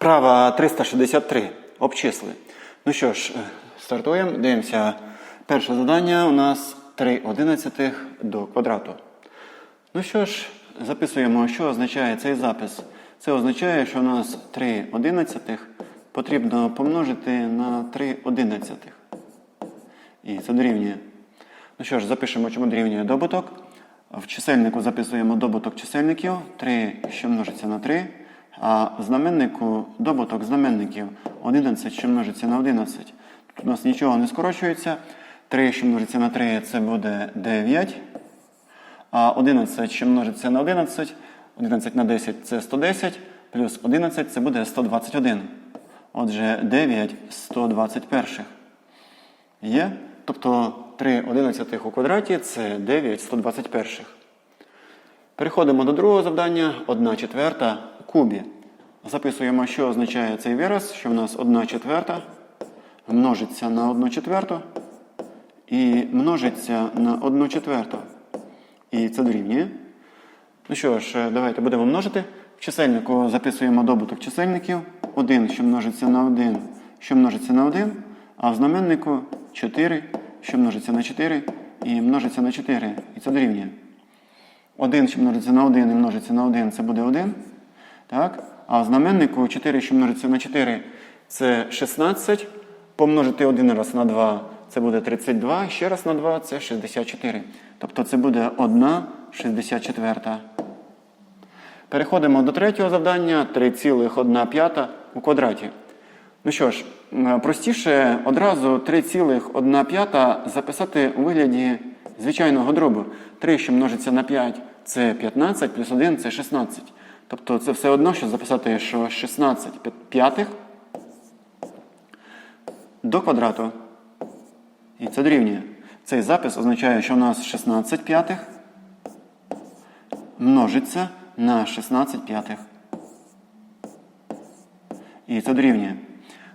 Вправа 363. Обчисли. Ну що ж, е, стартуємо. Дивимося. Перше завдання у нас 3 одинадцятих до квадрату. Ну що ж, записуємо, що означає цей запис. Це означає, що у нас 3 одинадцятих потрібно помножити на 3 одинадцятих. І це дорівнює. Ну що ж, запишемо, чому дорівнює добуток. В чисельнику записуємо добуток чисельників 3, що множиться на 3. А знаменнику добуток знаменників 11, що множиться на 11. Тут у нас нічого не скорочується. 3, що множиться на 3, це буде 9. А 11, що множиться на 11, 11 на 10 це 110, плюс 11 це буде 121. Отже, 9 121. Є? Тобто 3 одинадцятих у квадраті це 9 121. Переходимо до другого завдання. 1 четверта у кубі. Записуємо, що означає цей вираз, що в нас 1 четверта множиться на 1 четверту і множиться на 1 четверту. І це дорівнює. Ну що ж, давайте будемо множити. В чисельнику записуємо добуток чисельників. 1, що множиться на 1, що множиться на 1, а в знаменнику 4, що множиться на 4 і множиться на 4. І це дорівнює. 1, що множиться на 1 і множиться на 1, це буде 1. Так? А в знаменнику 4, що множиться на 4, це 16. Помножити 1 раз на 2 це буде 32. Ще раз на 2 це 64. Тобто це буде 1 64. Переходимо до третього завдання 3,1 у квадраті. Ну що ж, простіше одразу 3,1 записати у вигляді звичайного дробу. 3, що множиться на 5, це 15, плюс 1 це 16. Тобто це все одно, що записати, що 16 п'ятих до квадрату. І це дорівнює. Цей запис означає, що у нас 16 п'ятих множиться на 16 п'ятих. І це дорівнює.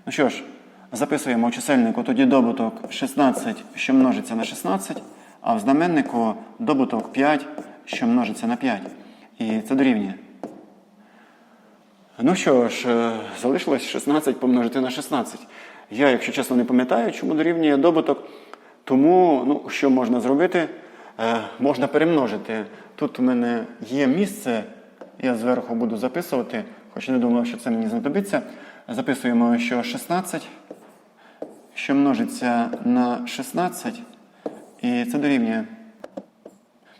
Ну що ж, записуємо у чисельнику тоді добуток 16, що множиться на 16, а в знаменнику добуток 5, що множиться на 5. І це дорівнює. Ну що ж, е, залишилось 16 помножити на 16. Я, якщо чесно, не пам'ятаю, чому дорівнює добуток. Тому, ну, що можна зробити? Е, можна перемножити. Тут у мене є місце, я зверху буду записувати, хоч не думав, що це мені знадобиться. Записуємо, що 16, що множиться на 16, і це дорівнює.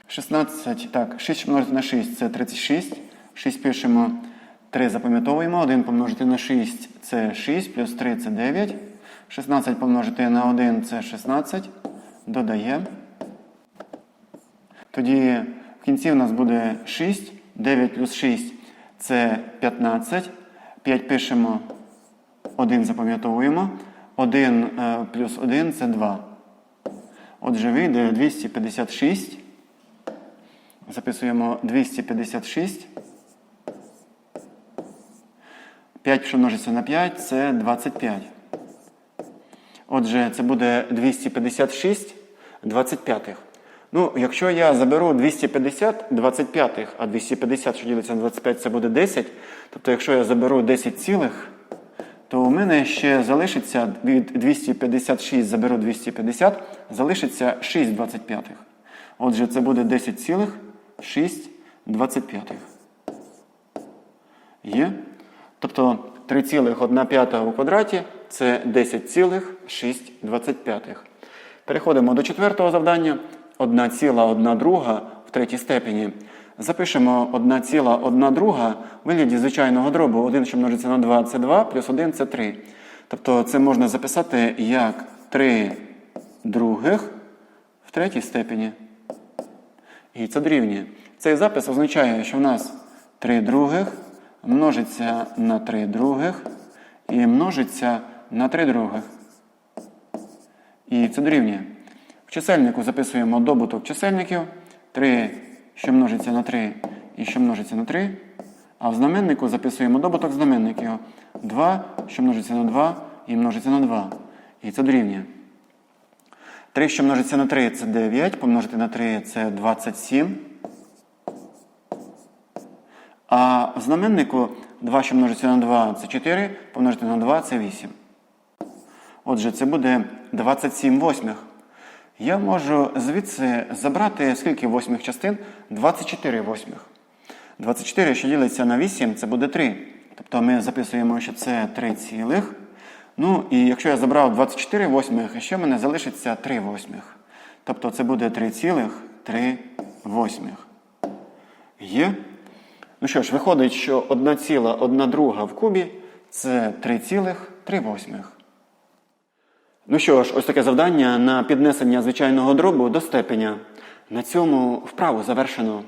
16, так, 6 помножити на 6 це 36. 6 пишемо, 3 запам'ятовуємо. 1 помножити на 6 це 6, плюс 3 це 9. 16 помножити на 1 це 16. Додаємо. Тоді в кінці у нас буде 6. 9 плюс 6 це 15. 5 пишемо, 1 запам'ятовуємо. 1 е, плюс 1 це 2. Отже, вийде 256. Записуємо 256. 5, що множиться на 5, це 25. Отже, це буде 256 25. Ну, якщо я заберу 250 25, а 250, що ділиться на 25, це буде 10. Тобто, якщо я заберу 10 цілих, то у мене ще залишиться від 256 заберу 250, залишиться 6 25. Отже, це буде 10 цілих 6 25. Є? Тобто 3,1 у квадраті це 10,625. Переходимо до четвертого завдання. 1,1 друга в третій степені. Запишемо 1,1 друга в вигляді звичайного дробу. 1, що множиться на 2, це 2, плюс 1 це 3. Тобто це можна записати як 3 других в третій степені. І це дорівнює. Цей запис означає, що в нас 3 других множиться на 3 других і множиться на 3 других. І це дорівнює. В чисельнику записуємо добуток чисельників 3, що множиться на 3 і що множиться на 3. А в знаменнику записуємо добуток знаменників 2, що множиться на 2 і множиться на 2. І це дорівнює. 3, що множиться на 3, це 9, помножити на 3 це 27. А в знаменнику 2, що множиться на 2, це 4, помножити на 2 це 8. Отже, це буде 27 восьмих. Я можу звідси забрати скільки восьмих частин? 24 восьмих. 24, що ділиться на 8, це буде 3. Тобто ми записуємо, що це 3 цілих. Ну і якщо я забрав 24 восьмих, ще в мене залишиться 3 восьмих. Тобто це буде 3 цілих 3 восьмих. Є? Ну що ж, виходить, що 1 ціла 1 друга в кубі це 3 цілих 3 восьмих. Ну що ж, ось таке завдання на піднесення звичайного дробу до степеня. На цьому вправу завершено.